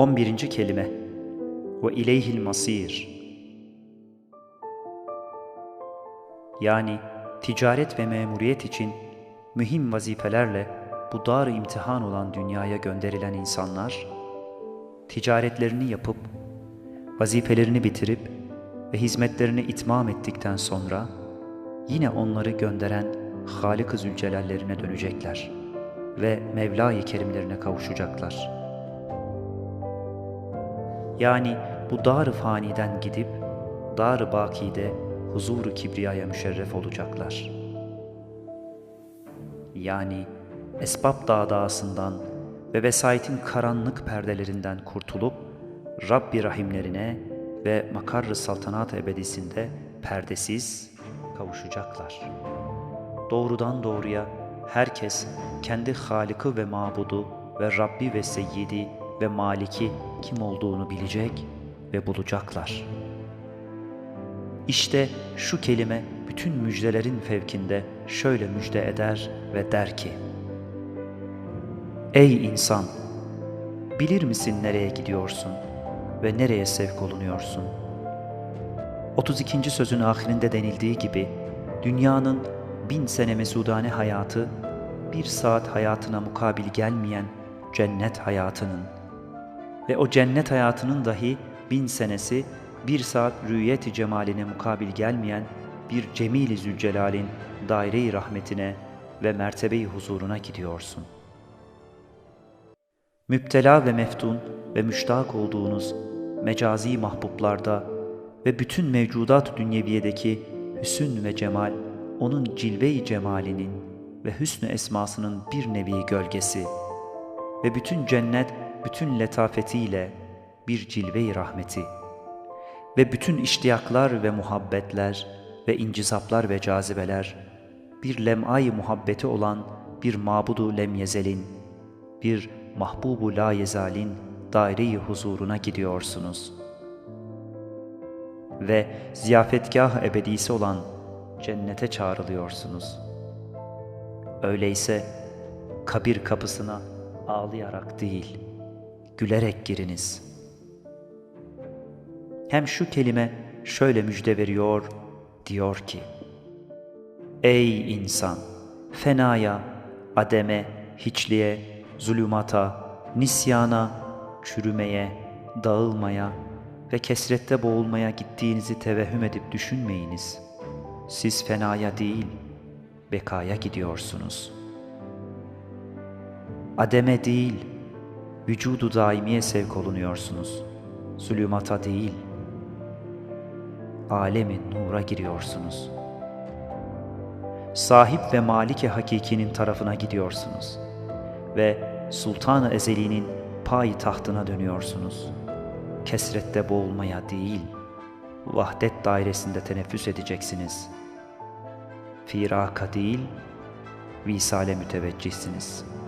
11. kelime ve ileyhil masir yani ticaret ve memuriyet için mühim vazifelerle bu dar imtihan olan dünyaya gönderilen insanlar ticaretlerini yapıp vazifelerini bitirip ve hizmetlerini itmam ettikten sonra yine onları gönderen Halik-ı Zülcelallerine dönecekler ve Mevla-i Kerimlerine kavuşacaklar. Yani bu dar-ı faniden gidip dar-ı bakide huzur-u kibriyaya müşerref olacaklar. Yani esbab dağdağısından ve vesayetin karanlık perdelerinden kurtulup Rabbi rahimlerine ve makarr-ı saltanat ebedisinde perdesiz kavuşacaklar. Doğrudan doğruya herkes kendi Halık'ı ve Mabudu ve Rabbi ve Seyyidi ve Maliki kim olduğunu bilecek ve bulacaklar. İşte şu kelime bütün müjdelerin fevkinde şöyle müjde eder ve der ki Ey insan! Bilir misin nereye gidiyorsun ve nereye sevk olunuyorsun? 32. sözün ahirinde denildiği gibi dünyanın bin sene mesudane hayatı bir saat hayatına mukabil gelmeyen cennet hayatının ve o cennet hayatının dahi bin senesi bir saat rüyeti cemaline mukabil gelmeyen bir cemil-i zülcelalin daire-i rahmetine ve mertebe-i huzuruna gidiyorsun. Müptela ve meftun ve müştak olduğunuz mecazi mahbublarda ve bütün mevcudat dünyeviyedeki hüsün ve cemal, onun cilve-i cemalinin ve hüsnü esmasının bir nevi gölgesi ve bütün cennet bütün letafetiyle bir cilve-i rahmeti ve bütün iştiyaklar ve muhabbetler ve incizaplar ve cazibeler bir lem'ay muhabbeti olan bir mabudu lemyezelin, bir mahbubu la yezalin daire-i huzuruna gidiyorsunuz. Ve ziyafetgah ebedisi olan cennete çağrılıyorsunuz. Öyleyse kabir kapısına ağlayarak değil, gülerek giriniz. Hem şu kelime şöyle müjde veriyor, diyor ki, Ey insan! Fenaya, ademe, hiçliğe, zulümata, nisyana, çürümeye, dağılmaya ve kesrette boğulmaya gittiğinizi tevehüm edip düşünmeyiniz. Siz fenaya değil, bekaya gidiyorsunuz. Ademe değil, vücudu daimiye sevk olunuyorsunuz. Zulümata değil, alemi nura giriyorsunuz. Sahip ve malike hakikinin tarafına gidiyorsunuz. Ve Sultan-ı Ezeli'nin pay tahtına dönüyorsunuz. Kesrette boğulmaya değil, vahdet dairesinde teneffüs edeceksiniz. Firaka değil, visale müteveccihsiniz.''